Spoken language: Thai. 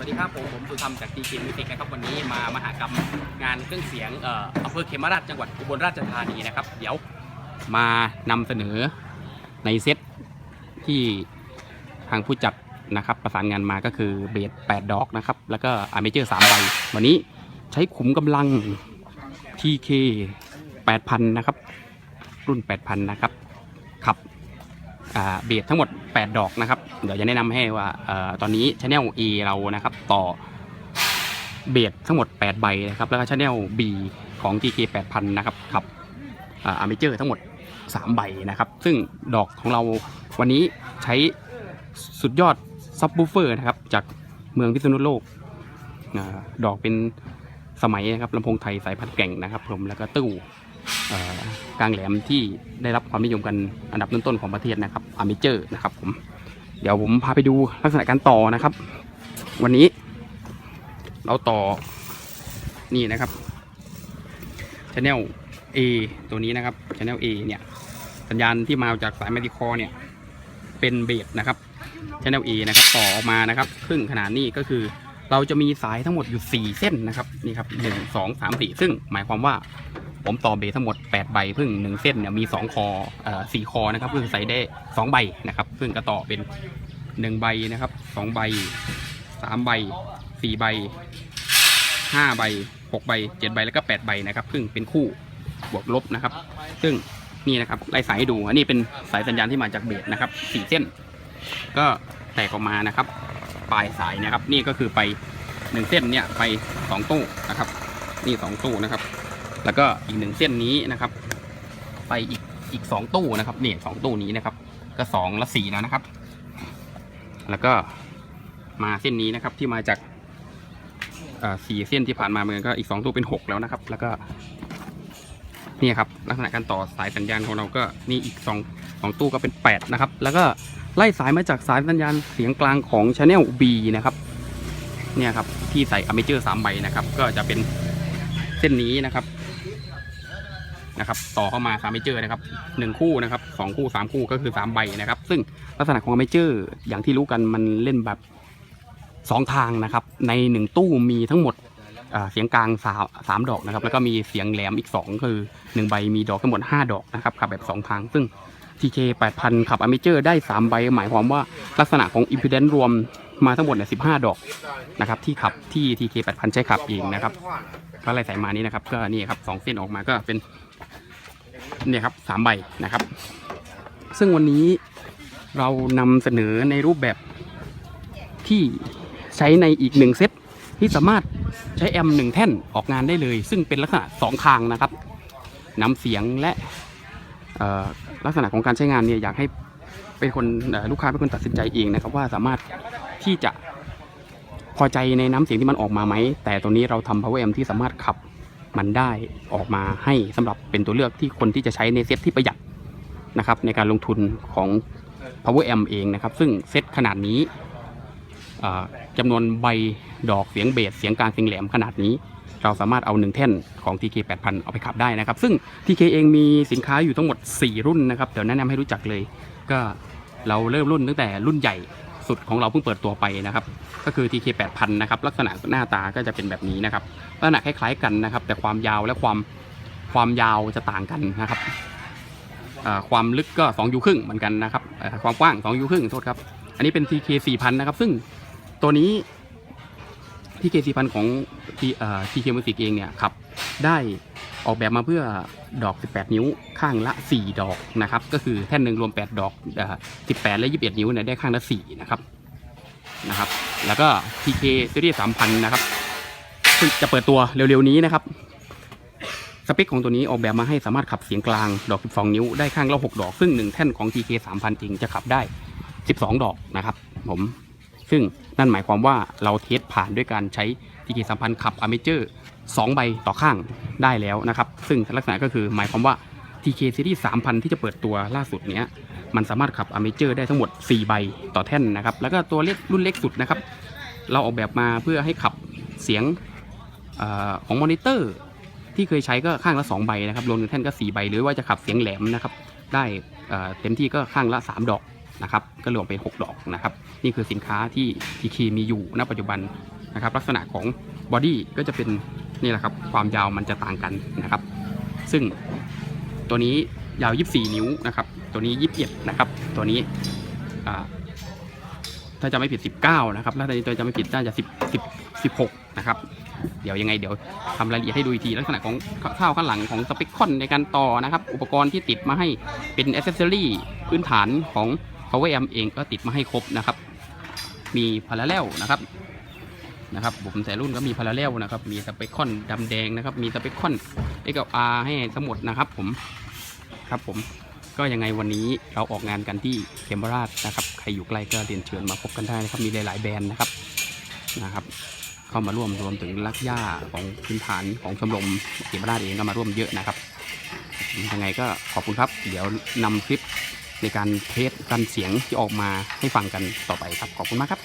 สวัสดีครับผมผมสุธรรมจากทีเกมมิวสิกนะครับวันนี้มามหากรรมงานเครื่องเสียงเอ่ออำเภอเขมราชจังหวัดอุบลราชธานีนะครับ เดี๋ยวมานำเสนอในเซตที่ทางผู้จัดนะครับ ประสานงานมาก็คือเบส8ดอกนะครับ แล้วก็อาร์เมเจอร์3ใบวันนี้ใช้ขุมกำลัง TK 8,000 นะครับ รุ่น 8,000 นะครับขับ เบสทั้งหมด 8 ดอกนะครับ เดี๋ยวจะแนะนำให้ว่าตอนนี้ช anel A เรานะครับต่อเบสทั้งหมด 8 ใบนะครับแล้วก็ช anel B ของ TK 8000 นะครับขับอาร์เมเจอร์ทั้งหมด 3 ใบนะครับ ซึ่งดอกของเราวันนี้ใช้สุดยอดซับ w ูเฟอร์นะครับจากเมืองพิษณุโลกดอกเป็นสมัยนะครับลำโพงไทยสายพันธุ์แก่งนะครับผมแล้วก็ตู้ กลางแหลมที่ได้รับความนิยมกันอันดับต้นๆของประเทศนะครับอาร์เมเจอร์นะครับผมเดี๋ยวผมพาไปดูลักษณะการต่อนะครับ วันนี้ เราต่อนี่นะครับ Channel A ตัวนี้นะครับ Channel A เนี่ยสัญญาณที่มาจากสายแมัลติคอเนี่ยเป็นเบสนะครับ Channel A นะครับต่อออกมานะครับครึ่งขนาดนี้ก็คือเราจะมีสายทั้งหมดอยู่ 4 เส้นนะครับนี่ครับหนึ่งสองสามสี่ซึ่งหมายความว่า ผมต่อเบสทั้งหมด 8 ใบพึ่งหนึ่งเส้นเนี่ยมี 2 คอเอ่อสี่คอนะครับคือใส่ได้ 2 ใบนะครับซึ่งก็ต่อเป็น 1 ใบนะครับ 2 ใบ 3 ใบ 4 ใบ 5 ใบ 6 ใบ 7 ใบแล้วก็ 8 ใบนะครับซึ่งเป็นคู่บวกลบนะครับ ซึ่งนี่นะครับไล่สายให้ดูอันนี้เป็นสายสัญญาณที่มาจากเบสนะครับสี่เส้น ก็แตกออกมานะครับ ปลายสายนะครับ นี่ก็คือไปหนึ่งเส้นเนี่ยไปสองตู้นะครับ นี่สองตู้นะครับ แล้วก็อีกหนึ่งเส้นนี้นะครับ ไปอีกอีกสองตู้นะครับเนี่ยสองตู้นี้นะครับ ก็สองละสี่แล้วนะครับ แล้วก็มาเส้นนี้นะครับที่มาจากอ่อสี่เส้นที่ผ่านมาเมันก็อีกสองตู้เป็นหกแล้วนะครับ แล้วก็นี่ครับลักษณะการต่อสายสัญญาณของเราก็นี่อีกสองสองตู้ก็เป็นแปดนะครับ แล้วก็ไล่สายมาจากสายสัญญาณเสียงกลางของ Channel B นะครับเนี่ยครับที่ใส่อเมเจอร์สามใบนะครับ ก็จะเป็นเส้นนี้นะครับ นะครับต่อเข้ามาสามเมเจอร์นะครับหนึ่งคู่นะครับสองคู่สามคู่ก็คือสามใบนะครับ ซึ่งลักษณะของอเมเจอร์อย่างที่รู้กันมันเล่นแบบสองทางนะครับ ในหนึ่งตู้มีทั้งหมดเสียงกลางสามสามดอกนะครับ แล้วก็มีเสียงแหลมอีกสองคือหนึ่งใบมีดอกทั้งหมดห้าดอกนะครับขับแบบสองทางซึ่ง TK 8000 ขับอเมเจอร์ได้ 3 ใบ หมายความว่าลักษณะของ impedance รวมมาทั้งหมดเนี่ย15 ดอกนะครับที่ขับที่ TK 8000 ใช้ขับเองนะครับก็ไล่สายมานี้นะครับ ก็นี่ครับสองเส้นออกมาก็เป็น เนี่ยครับสามใบนะครับ ซึ่งวันนี้เรานำเสนอในรูปแบบที่ใช้ในอีกหนึ่งเซตที่สามารถใช้แอมหนึ่งแท่นออกงานได้เลย ซึ่งเป็นลักษณะสองทางนะครับนำเสียงและลักษณะของการใช้งานเนี่ยอยากให้เป็นคนลูกค้าเป็นคนตัดสินใจเองนะครับ ว่าสามารถที่จะพอใจในน้ำเสียงที่มันออกมาไหม แต่ตัวนี้เราทำ power amp ที่สามารถขับ มันได้ออกมาให้สำหรับเป็นตัวเลือกที่คนที่จะใช้ในเซตที่ประหยัดนะครับในการลงทุนของ power amp เองนะครับ ซึ่งเซตขนาดนี้จำนวนใบดอกเสียงเบสเสียงกลางเสียงแหลมขนาดนี้ เราสามารถเอาหนึ่งแท่นของ TK 8000 เอาไปขับได้นะครับ ซึ่ง TK เองมีสินค้าอยู่ทั้งหมด 4 รุ่นนะครับ เดี๋ยวแนะนำให้รู้จักเลย ก็เราเริ่มรุ่นตั้งแต่รุ่นใหญ่ สุดของเราเพิ่งเปิดตัวไปนะครับ ก็คือ TK 8000นะครับลักษณะหน้าตาก็จะเป็นแบบนี้นะครับลักษณะคล้ายๆกันนะครับ แต่ความยาวและความความยาวจะต่างกันนะครับความลึกก็2ยูครึ่งเหมือนกันนะครับความกว้าง2ยูครึ่งโทษครับ อันนี้เป็น TK 4000นะครับ ซึ่งตัวนี้ TK 4000ของ T T K Music เองเนี่ยขับได้ ออกแบบมาเพื่อดอก 18 นิ้วข้างละ 4 ดอกนะครับ ก็คือแท่นหนึ่งรวม 8 ดอกอ่อ18 และ 21 นิ้วเนี่ยได้ข้างละ 4 นะครับนะครับ แล้วก็ TK Series 3000 นะครับซึ่งจะเปิดตัวเร็วๆนี้นะครับสเปคของตัวนี้ออกแบบมาให้สามารถขับเสียงกลางดอก 12 นิ้วได้ข้างละ6ดอก ซึ่ง 1 แท่นของ TK 3000เองจะขับได้ 12 ดอกนะครับ ผม ซึ่ง นั่นหมายความว่าเราเทสผ่านด้วยการใช้ TK 3000ขับ Amateur 2ใบต่อข้างได้แล้วนะครับ ซึ่งลักษณะก็คือหมายความว่า TK Series 3000 ที่จะเปิดตัวล่าสุดเนี้ยมันสามารถขับ Amateur ได้ทั้งหมด 4 ใบต่อแท่นนะครับ แล้วก็ตัวเล็กรุ่นเล็กสุดนะครับ เราออกแบบมาเพื่อให้ขับเสียงอของมอนิเตอร์ ที่เคยใช้ก็ข้างละ 2 ใบนะครับรวมถึงแท่นก็ 4 ใบ หรือว่าจะขับเสียงแหลมนะครับ ได้เอ่อเต็มที่ก็ข้างละ 3 ดอก นะครับก็รวมเป็น 6 ดอกนะครับ นี่คือสินค้าที่ TK มีอยู่ณปัจจุบันนะครับ ลักษณะของบอดี้ก็จะเป็นนี่แหละครับความยาวมันจะต่างกันนะครับ ซึ่งตัวนี้ยาว 24 นิ้วนะครับ ตัวนี้ 21 นะครับ ตัวนี้ถ้าจะไม่ผิด 19 นะครับแล้วตัวนี้จะไม่ผิดน่าจะ10 10 16 นะครับ เดี๋ยวยังไงเดี๋ยวทำรายละเอียดให้ดูอีกทีลักษณะของข้าวข้างหลังของสเปคคอนในการต่อนะครับ อุปกรณ์ที่ติดมาให้เป็นอ c เซสซอรี่พื้นฐานของ Power Amp เองก็ติดมาให้ครบนะครับ มีพาราเรลนะครับนะครับผมแต่รุ่นก็มีพาราเรลนะครับ มีสเปคคอนดำแดงนะครับ มีสเปคคอน XLR ให้ทั้งหมดนะครับผมครับผมก็ยังไงวันนี้เราออกงานกันที่เคมราชนะครับ ใครอยู่ใกล้ก็เรียนเชิญมาพบกันได้นะครับ มีหลาย ๆ แบรนด์นะครับนะครับ เข้ามาร่วมรวมถึงลักย่าของพื้นฐานของชมรมเขมราชเองก็มาร่วมเยอะนะครับยังไงก็ขอบคุณครับ เดี๋ยวนำคลิป ในการเทสกันเสียงที่ออกมาให้ฟังกันต่อไปครับขอบคุณมากครับ